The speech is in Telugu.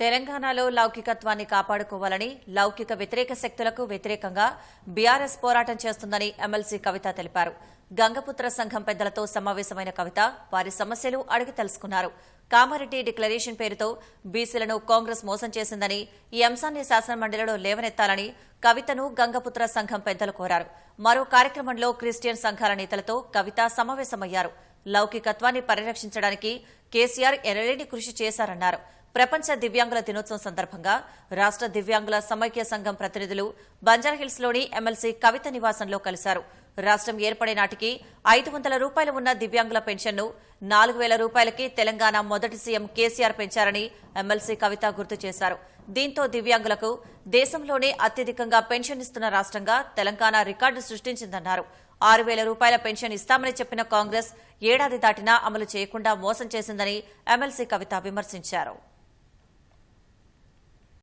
తెలంగాణలో లౌకికత్వాన్ని కాపాడుకోవాలని లౌకిక వ్యతిరేక శక్తులకు వ్యతిరేకంగా బీఆర్ఎస్ పోరాటం చేస్తుందని ఎమ్మెల్సీ కవిత తెలిపారు. గంగపుత్ర సంఘం పెద్దలతో సమావేశమైన కవిత వారి సమస్యలు అడిగి తెలుసుకున్నారు. కామారెడ్డి డిక్లరేషన్ పేరుతో బీసీలను కాంగ్రెస్ మోసం చేసిందని ఈ అంశాన్ని శాసనమండలిలో లేవనెత్తాలని కవితను గంగపుత్ర సంఘం పెద్దలు కోరారు. మరో కార్యక్రమంలో క్రిస్టియన్ సంఘాల నేతలతో కవిత సమావేశమయ్యారు. లౌకికత్వాన్ని పరిరక్షించడానికి కేసీఆర్ ఎనలేని కృషి చేశారన్నారు. ప్రపంచ దివ్యాంగుల దినోత్సవం సందర్భంగా రాష్ట దివ్యాంగుల సమైక్య సంఘం ప్రతినిధులు బంజారాహిల్స్లోని ఎమ్మెల్సీ కవిత నివాసంలో కలిశారు. రాష్ట్రం ఏర్పడే నాటికి ఐదు వందల రూపాయలు ఉన్న దివ్యాంగుల పెన్షన్ను నాలుగు వేల రూపాయలకి తెలంగాణ మొదటి సీఎం కేసీఆర్ పెంచారని ఎమ్మెల్సీ కవిత గుర్తు చేశారు. దీంతో దివ్యాంగులకు దేశంలోనే అత్యధికంగా పెన్షన్ ఇస్తున్న రాష్ట్రంగా తెలంగాణ రికార్డు సృష్టించిందన్నారు. ఆరు వేల రూపాయల పెన్షన్ ఇస్తామని చెప్పిన కాంగ్రెస్ ఏడాది దాటినా అమలు చేయకుండా మోసం చేసిందని ఎమ్మెల్సీ కవిత విమర్శించారు.